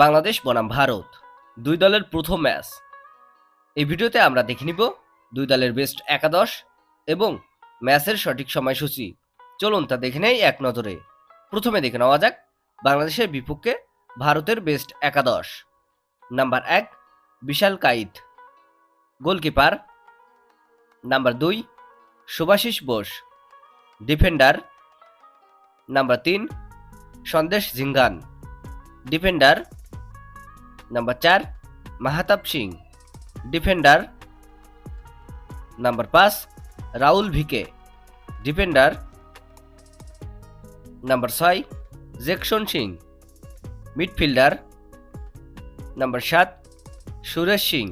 বাংলাদেশ বনাম ভারত, দুই দলের প্রথম ম্যাচ। এই ভিডিওতে আমরা দেখে নিব দুই দলের বেস্ট একাদশ এবং ম্যাচের সঠিক সময়সূচি। চলুন তা দেখে নেই এক নজরে। প্রথমে দেখে নেওয়া যাক বাংলাদেশের বিপক্ষে ভারতের বেস্ট একাদশ। নাম্বার এক, বিশাল কাইত। গোলকিপার। নাম্বার দুই শুভাশিস বোস। ডিফেন্ডার। নাম্বার তিন, সন্দেশ জিঙ্গান। ডিফেন্ডার নাম্বার চার মাহাতাব সিং ডিফেন্ডার নাম্বার পাঁচ রাহুল ভিকে ডিফেন্ডার নাম্বার ছয় জেকশন সিং মিডফিল্ডার নাম্বার সাত সুরেশ সিং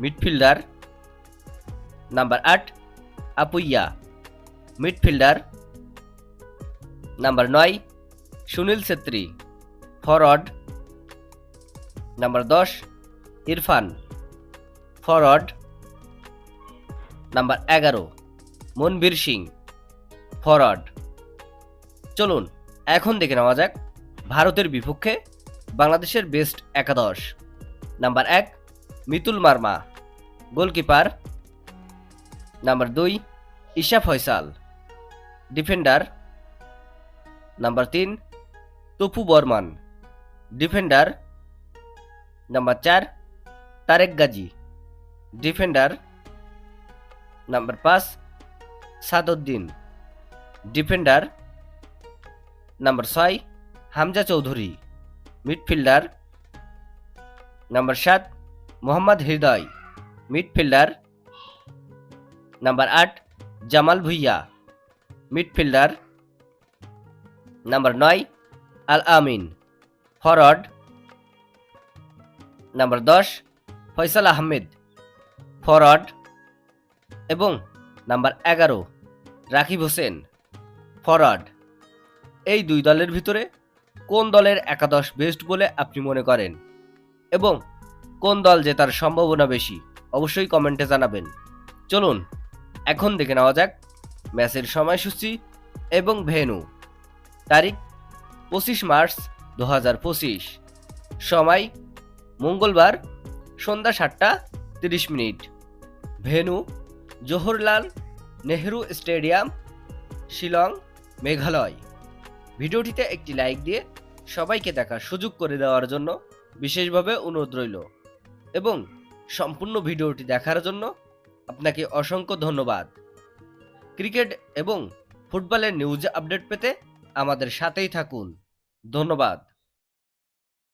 মিডফিল্ডার নাম্বার আট আপুইয়া মিডফিল্ডার নাম্বার নয় সুনীল ছেত্রী ফরওয়ার্ড নাম্বার দশ, ইরফান। ফরওয়ার্ড নাম্বার এগারো, মনবীর সিং। ফরওয়ার্ড চলুন, এখন দেখে নেওয়া যাক ভারতের বিপক্ষে বাংলাদেশের বেস্ট একাদশ। নাম্বার এক, মিতুল মার্মা। গোলকিপার নাম্বার দুই, ঈশা ফয়সাল। ডিফেন্ডার নাম্বার তিন, তপু বর্মান। ডিফেন্ডার নাম্বার চার তারেক গাজী ডিফেন্ডার নাম্বার পাঁচ সাদউদ্দিন ডিফেন্ডার নাম্বার ছয় হামজা চৌধুরী মিডফিল্ডার নাম্বার সাত মোহাম্মদ হৃদয় মিডফিল্ডার নাম্বার আট জামাল ভুইয়া মিডফিল্ডার নাম্বার নয় আল আমিন ফরওয়ার্ড নাম্বার দশ, ফয়সাল আহমেদ ফরওয়ার্ড এবং নাম্বার এগারো, রাকিব হোসেন ফরওয়ার্ড এই দুই দলের ভিতরে কোন দলের একাদশ বেস্ট বলে আপনি মনে করেন? এবং কোন দল জেতার সম্ভাবনা বেশি? অবশ্যই কমেন্টে জানাবেন। চলুন, এখন দেখে নেওয়া যাক ম্যাচের সময়সূচি এবং ভেন্যু। তারিখ, পঁচিশ মার্চ দু হাজার পঁচিশ। সময় মঙ্গলবার সন্ধ্যা সাতটা তিরিশ minute. Venue Jawaharlal Nehru stadium, Shillong, Meghalaya. ভিডিওটিতে একটি লাইক দিয়ে সবাইকে দেখার সুযোগ করে দেওয়ার জন্য বিশেষভাবে অনুরোধ রইল এবং সম্পূর্ণ ভিডিওটি দেখার জন্য আপনাকে অসংখ্য ধন্যবাদ। ক্রিকেট এবং ফুটবলের নিউজ আপডেট পেতে আমাদের সাথেই থাকুন। ধন্যবাদ।